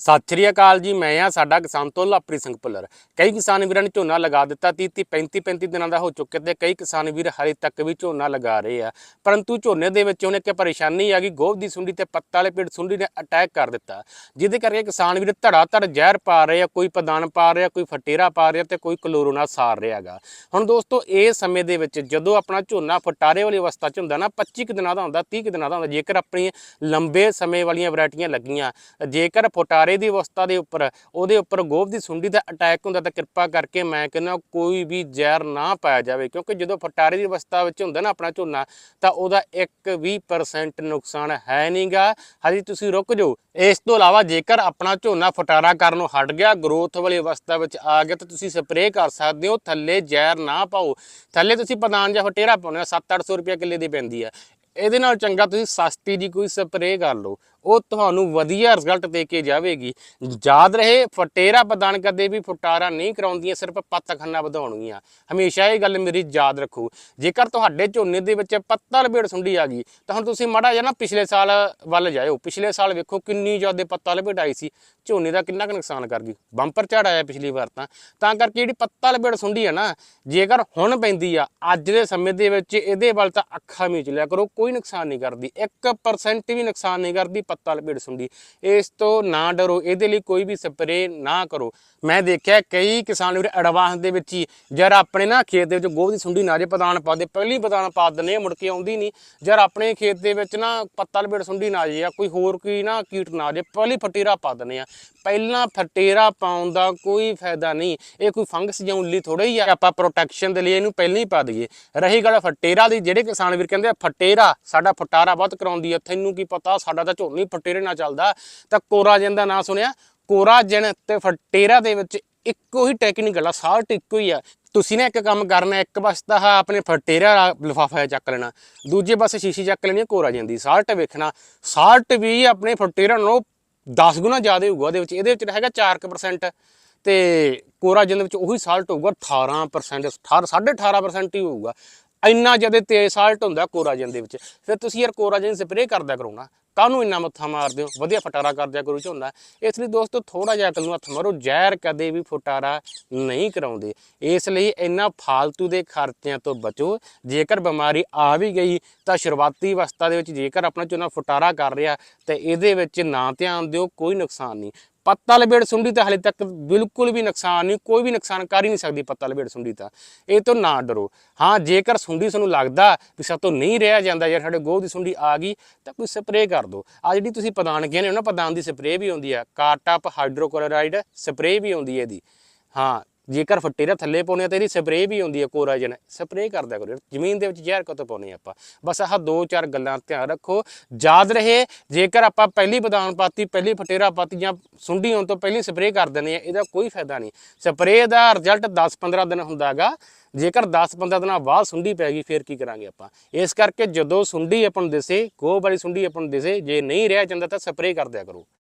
ਸਤਿ ਸ਼੍ਰੀ ਅਕਾਲ ਜੀ, ਮੈਂ ਆ ਸਾਡਾ ਕਿਸਾਨ ਤੋਂ ਲਾਪਰੀ ਸਿੰਘ ਭੁੱਲਰ। ਕਈ ਕਿਸਾਨ ਵੀਰਾਂ ਨੇ ਝੋਨਾ ਲਗਾ ਦਿੱਤਾ 30 30 35 35 ਦਿਨਾਂ ਦਾ ਹੋ ਚੁੱਕੇ ਤੇ ਕਈ ਕਿਸਾਨ ਵੀਰ ਹਾਲੇ ਤੱਕ ਵੀ ਝੋਨਾ ਲਗਾ ਰਹੇ ਆ। ਪਰੰਤੂ ਝੋਨੇ ਦੇ ਵਿੱਚ ਉਹਨੇ ਇੱਕ ਪਰੇਸ਼ਾਨੀ ਆ ਗਈ, ਗੋਭ ਦੀ ਸੁੰਡੀ ਤੇ ਪੱਤਾ ਵਾਲੇ ਪੇੜ ਸੁੰਡੀ ਨੇ ਅਟੈਕ ਕਰ ਦਿੱਤਾ। ਜਿਹਦੇ ਕਰਕੇ ਕਿਸਾਨ ਵੀਰ ਧੜਾ ਧੜ ਜ਼ਹਿਰ ਪਾ ਰਹੇ ਆ, ਕੋਈ ਪਦਾਨ ਪਾ ਰਿਹਾ, ਕੋਈ ਫਟੇਰਾ ਪਾ ਰਿਹਾ ਤੇ ਕੋਈ ਕਲੋਰੋਨਾ ਸਾਰ ਰਿਹਾਗਾ ਹੁਣ ਦੋਸਤੋ, ਇਹ ਸਮੇਂ ਦੇ ਵਿੱਚ ਜਦੋਂ ਆਪਣਾ ਝੋਨਾ ਫਟਾਰੇ ਵਾਲੀ ਅਵਸਥਾ 'ਚ ਹੁੰਦਾ ਨਾ 25 ਕੁ ਦਿਨਾਂ ਦਾ ਹੁੰਦਾ 30 ਕੁ ਦਿਨਾਂ ਦਾ ਹੁੰਦਾ ਜੇਕਰ ਆਪਣੀ ਲੰਬੇ ਸਮੇਂ ਵਾਲੀਆਂ ਵੈਰਾਈਟੀਆਂ ਲੱਗੀਆਂ, ਜੇਕਰ ਫਟਾਰੇ ਦੀ ਅਵਸਥਾ ਦੇ ਉੱਪਰ, ਉਹਦੇ ਉੱਪਰ ਗੋਭ ਦੀ ਸੁੰਡੀ ਦਾ ਅਟੈਕ ਹੁੰਦਾ ਤਾਂ ਕਿਰਪਾ ਕਰਕੇ ਮੈਂ ਕਹਿੰਦਾ ਕੋਈ ਵੀ ਜ਼ਹਿਰ ਨਾ ਪਾਇਆ ਜਾਵੇ, ਕਿਉਂਕਿ ਜਦੋਂ ਫਟਾਰੇ ਦੀ ਅਵਸਥਾ ਵਿੱਚ ਹੁੰਦਾ ਨਾ ਆਪਣਾ ਝੋਨਾ, ਤਾਂ ਉਹਦਾ 1-20% ਨੁਕਸਾਨ ਹੈ ਨਹੀਂਗਾ। ਹਜੇ ਤੁਸੀਂ ਰੁਕ ਜਾਓ। ਇਸ ਤੋਂ ਇਲਾਵਾ ਜੇਕਰ ਆਪਣਾ ਝੋਨਾ ਫਟਾਰਾ ਕਰਨੋਂ ਹਟ ਗਿਆ ਗਰੋਥ ਵਾਲੀ ਅਵਸਥਾ ਵਿੱਚ ਆ ਗਿਆ, ਤਾਂ ਤੁਸੀਂ ਸਪਰੇਅ ਕਰ ਸਕਦੇ ਹੋ, ਥੱਲੇ ਜ਼ਹਿਰ ਨਾ ਪਾਓ। ਥੱਲੇ ਤੁਸੀਂ ਪਦਾਨ ਜਾਂ ਫਟੇਰਾ ਪਾਉਣੇ 7-800 ਰੁਪਏ ਕਿੱਲੇ ਦੀ ਪੈਂਦੀ ਆ ਇਹਦੇ ਨਾਲ ਚੰਗਾ ਤੁਸੀਂ ਸਸਤੀ ਦੀ ਕੋਈ ਸਪਰੇਅ ਕਰ ਲਓ। ਉਹ ਤੁਹਾਨੂੰ ਵਧੀਆ ਰਿਜ਼ਲਟ ਦੇ ਕੇ ਜਾਵੇਗੀ। ਯਾਦ ਰਹੇ, ਫਟੇਰਾ ਪ੍ਰਦਾਨ ਕਦੇ ਵੀ ਫੁਟਾਰਾ ਨਹੀਂ ਕਰਾਉਂਦੀਆਂ, ਸਿਰਫ ਪੱਤਖੰਨਾ ਵਧਾਉਣਗੀਆਂ। ਹਮੇਸ਼ਾ ਇਹ ਗੱਲ ਮੇਰੀ ਯਾਦ ਰੱਖੋ। ਜੇਕਰ ਤੁਹਾਡੇ ਝੋਨੇ ਦੇ ਵਿੱਚ ਪੱਤਾ ਲਪੇੜ ਸੁੰਡੀ ਆ ਗਈ, ਤਾਂ ਹੁਣ ਤੁਸੀਂ ਮਾੜਾ ਜਿਹਾ ਨਾ ਪਿਛਲੇ ਸਾਲ ਵੱਲ ਜਾਇਓ। ਪਿਛਲੇ ਸਾਲ ਵੇਖੋ ਕਿੰਨੀ ਜ਼ਿਆਦਾ ਪੱਤਾ ਲਪੇੜ ਆਈ ਸੀ। ਝੋਨੇ ਦਾ ਕਿੰਨਾ ਕੁ ਨੁਕਸਾਨ ਕਰ ਗਈ। ਬੰਪਰ ਝੜ ਆਇਆ ਪਿਛਲੀ ਵਾਰ ਤਾਂ। ਤਾਂ ਕਰਕੇ ਜਿਹੜੀ ਪੱਤਾ ਲਪੇੜ ਸੁੰਡੀ ਆ ਨਾ, ਜੇਕਰ ਹੁਣ ਪੈਂਦੀ ਆ, ਅੱਜ ਦੇ ਸਮੇਂ ਦੇ ਵਿੱਚ ਇਹਦੇ ਵੱਲ ਤਾਂ ਅੱਖਾਂ ਮੀਚ ਲਿਆ ਕਰੋ, ਕੋਈ ਨੁਕਸਾਨ ਨਹੀਂ ਕਰਦੀ। 1% ਵੀ ਨੁਕਸਾਨ ਨਹੀਂ ਕਰਦੀ ਪੱਤਾ ਲਪੇੜ ਸੁੰਡੀ। ਇਸ ਤੋਂ ਨਾ ਡਰੋ, ਇਹਦੇ ਲਈ ਕੋਈ ਵੀ ਸਪਰੇਅ ਨਾ ਕਰੋ। ਮੈਂ ਦੇਖਿਆ ਕਈ ਕਿਸਾਨ ਵੀਰ ਐਡਵਾਂਸ ਦੇ ਵਿੱਚ ਹੀ ਜਰ ਆਪਣੇ ਨਾ ਖੇਤ ਦੇ ਵਿੱਚ ਗੋਹ ਦੀ ਸੁੰਡੀ ਨਾਜੇ ਪਦਾਨ ਪਾ ਦੇ ਪਹਿਲੀ ਪਦਾਨ ਪਾ ਦਿੰਦੇ ਮੁੜ ਕੇ ਆਉਂਦੀ ਨਹੀਂ। ਜਰ ਆਪਣੇ ਖੇਤ ਦੇ ਵਿੱਚ ਨਾ ਪੱਤਾ ਲਪੇੜ ਸੁੰਡੀ ਨਾ ਜੇ ਆ, ਕੋਈ ਹੋਰ ਕੋਈ ਨਾ ਕੀਟ ਨਾ ਜੇ ਪਹਿਲੀ ਫਟੇਰਾ ਪਾ ਦਿੰਦੇ ਆ। ਪਹਿਲਾਂ ਫਟੇਰਾ ਪਾਉਣ ਦਾ ਕੋਈ ਫਾਇਦਾ ਨਹੀਂ। ਇਹ ਕੋਈ ਫੰਗਸ ਜਾਂ ਉੱਲੀ ਥੋੜਾ ਹੀ ਆ, ਆਪਾਂ ਪ੍ਰੋਟੈਕਸ਼ਨ ਦੇ ਲਈ ਇਹਨੂੰ ਪਹਿਲਾਂ ਹੀ ਪਾ ਦਈਏ। ਰਹੀ ਗੱਲ ਫਟੇਰਾ ਦੀ, ਜਿਹੜੇ ਕਿਸਾਨ ਵੀਰ ਕਹਿੰਦੇ ਆ, ਫਟੇਰਾ ਸਾਡਾ ਫਟਾਰਾ ਬਹੁਤ ਕਰਾਉਂਦੀ ਆ, ਤੈਨੂੰ ਕੀ ਪਤਾ, ਸਾਡਾ ਤਾਂ ਝੋਨਾ ਫਟੇਰੇ ਨਾਲ ਚੱਲਦਾ। ਤਾਂ ਕੋਰਾਜਨ ਦਾ ਨਾਂ ਸੁਣਿਆ? ਕੋਰਾਜਨ ਤੇ ਫਟੇਰਾ ਦੇ ਵਿੱਚ ਇੱਕੋ ਹੀ ਟੈਕਨੀਕਲ ਆ ਸਾਲਟ ਇੱਕੋ ਹੀ ਆ। ਤੁਸੀਂ ਨਾ ਇੱਕ ਕੰਮ ਕਰਨਾ, ਇੱਕ ਪਾਸੇ ਤਾਂ ਆਪਣੇ ਫਟੇਰਾ ਲਿਫਾਫਾ ਚੱਕ ਲੈਣਾ। ਦੂਜੇ ਪਾਸੇ ਸ਼ੀਸ਼ੀ ਚੱਕ ਲੈਣੀ ਆ ਕੋਰਾਜਨ ਦੀ। ਸਾਲਟ ਵੇਖਣਾ, ਸਾਲਟ ਵੀ ਆਪਣੇ ਫਟੇਰਾ ਨਾਲੋਂ 10 ਗੁਣਾ ਜ਼ਿਆਦਾ ਹੋਊਗਾ ਉਹਦੇ ਵਿੱਚ। ਇਹਦੇ ਵਿੱਚ ਹੈਗਾ 4% ਤੇ ਕੋਰਾਜਨ ਦੇ ਵਿੱਚ ਉਹੀ ਸਾਲਟ ਹੋਊਗਾ 18% 18 18% ਹੀ ਹੋਊਗਾ। ਇੰਨਾ ਜ਼ਿਆਦਾ ਤੇਜ਼ ਸਾਲਟ ਹੁੰਦਾ ਕੋਰਾਜਨ ਦੇ ਵਿੱਚ। ਫਿਰ ਤੁਸੀਂ ਯਾਰ ਕੋਰਾਜਨ ਸਪਰੇਅ ਕਰਦਾ ਕਰੋ ਨਾ, ਕਾਹਨੂੰ ਇੰਨਾ ਮੱਥਾ ਮਾਰਦੇ ਹੋ? ਵਧੀਆ ਫਟਾਰਾ ਕਰਦਿਆ ਕਰੋ ਝੋਨਾ। ਇਸ ਲਈ ਦੋਸਤੋ ਥੋੜਾ ਜਿਹਾ ਅਕਲ ਹੱਥ ਮਾਰੋ, ਜ਼ਹਿਰ ਕਦੇ ਵੀ ਫਟਾਰਾ ਨਹੀਂ ਕਰਾਉਂਦੇ। ਇਸ ਲਈ ਇੰਨਾ ਫਾਲਤੂ ਦੇ ਖਰਚਿਆਂ ਤੋਂ ਬਚੋ। ਜੇਕਰ ਬਿਮਾਰੀ ਆ ਵੀ ਗਈ, ਤਾਂ ਸ਼ੁਰੂਆਤੀ ਅਵਸਥਾ ਦੇ ਵਿੱਚ ਜੇਕਰ ਆਪਣਾ ਝੋਨਾ ਫਟਾਰਾ ਕਰ ਰਿਹਾ, ਤੇ ਇਹਦੇ ਵਿੱਚ ਨਾ ਧਿਆਨ ਦਿਓ, ਕੋਈ ਨੁਕਸਾਨ ਨਹੀਂ। ਪੱਤਾ ਲਪੇੜ ਸੁੰਡੀ ਤਾਂ ਹਲੇ ਤੱਕ ਬਿਲਕੁਲ ਵੀ ਨੁਕਸਾਨ ਨਹੀਂ, ਕੋਈ ਵੀ ਨੁਕਸਾਨ ਕਰ ਹੀ ਨਹੀਂ ਸਕਦੀ ਪੱਤਾ ਲਪੇੜ ਸੁੰਡੀ ਤਾਂ। ਇਹ ਤੋਂ ਨਾ ਡਰੋ। ਹਾਂ, ਜੇਕਰ ਸੁੰਡੀ ਤੁਹਾਨੂੰ ਲੱਗਦਾ ਵੀ ਸਾਡੇ ਤੋਂ ਨਹੀਂ ਰਿਹਾ ਜਾਂਦਾ ਯਾਰ ਸਾਡੇ ਗੋਹ ਦੀ ਸੁੰਡੀ ਆ ਗਈ, ਤਾਂ ਕੋਈ ਸਪਰੇਅ ਕਰ ਦਿਓ ਆ ਜਿਹੜੀ ਤੁਸੀਂ ਪਦਾਨ ਕਹਿੰਦੇ ਹੋ ਨਾ, ਪਦਾਨ ਦੀ ਸਪਰੇਅ ਵੀ ਆਉਂਦੀ ਆ। ਕਾਰਟਾਪ ਹਾਈਡਰੋਕਲੋਰਾਈਡ ਸਪਰੇਅ ਵੀ ਆਉਂਦੀ ਹੈ ਇਹਦੀ। ਹਾਂ ਜੇਕਰ ਫੱਟੇ ਦੇ ਥੱਲੇ ਪਾਉਣੇ ਆ ਤਾਂ ਇਹਦੀ ਸਪਰੇਅ ਵੀ ਆਉਂਦੀ ਹੈ ਕੋਰਾਜਨ। ਸਪਰੇਅ ਕਰਦਿਆ ਕਰੋ ਜ਼ਮੀਨ ਦੇ ਵਿੱਚ ਜ਼ਹਿਰ ਕਦੋਂ ਪਾਉਣੇ ਆਪਾਂ? ਬਸ ਆਹ ਦੋ ਚਾਰ ਗੱਲਾਂ ਧਿਆਨ ਰੱਖੋ। ਯਾਦ ਰਹੇ, ਜੇਕਰ ਆਪਾਂ ਪਹਿਲੀ ਬਦਾਨ ਪਾਤੀ, ਪਹਿਲੀ ਫਟੇਰਾ ਪਾਤੀ ਜਾਂ ਸੁੰਡੀ ਹੋਣ ਤੋਂ ਪਹਿਲੀ ਸਪਰੇਅ ਕਰ ਦਿੰਦੇ ਆ, ਇਹਦਾ ਕੋਈ ਫਾਇਦਾ ਨਹੀਂ। ਸਪਰੇਅ ਦਾ ਰਿਜ਼ਲਟ 10-15 ਦਿਨ ਹੁੰਦਾਗਾ ਜੇਕਰ 10-15 ਦਿਨਾਂ ਬਾਅਦ ਸੁੰਡੀ ਪੈ ਗਈ, ਫਿਰ ਕੀ ਕਰਾਂਗੇ ਆਪਾਂ? ਇਸ ਕਰਕੇ ਜਦੋਂ ਸੁੰਡੀ ਆਪਾਂ ਨੂੰ ਦਿਸੇ, ਗੋਹ ਵਾਲੀ ਸੁੰਡੀ ਆਪਾਂ ਨੂੰ ਦਿਸੇ, ਜੇ ਨਹੀਂ ਰਹਿ ਜਾਂਦਾ ਤਾਂ ਸਪਰੇਅ ਕਰ ਦਿਆ ਕਰੋ।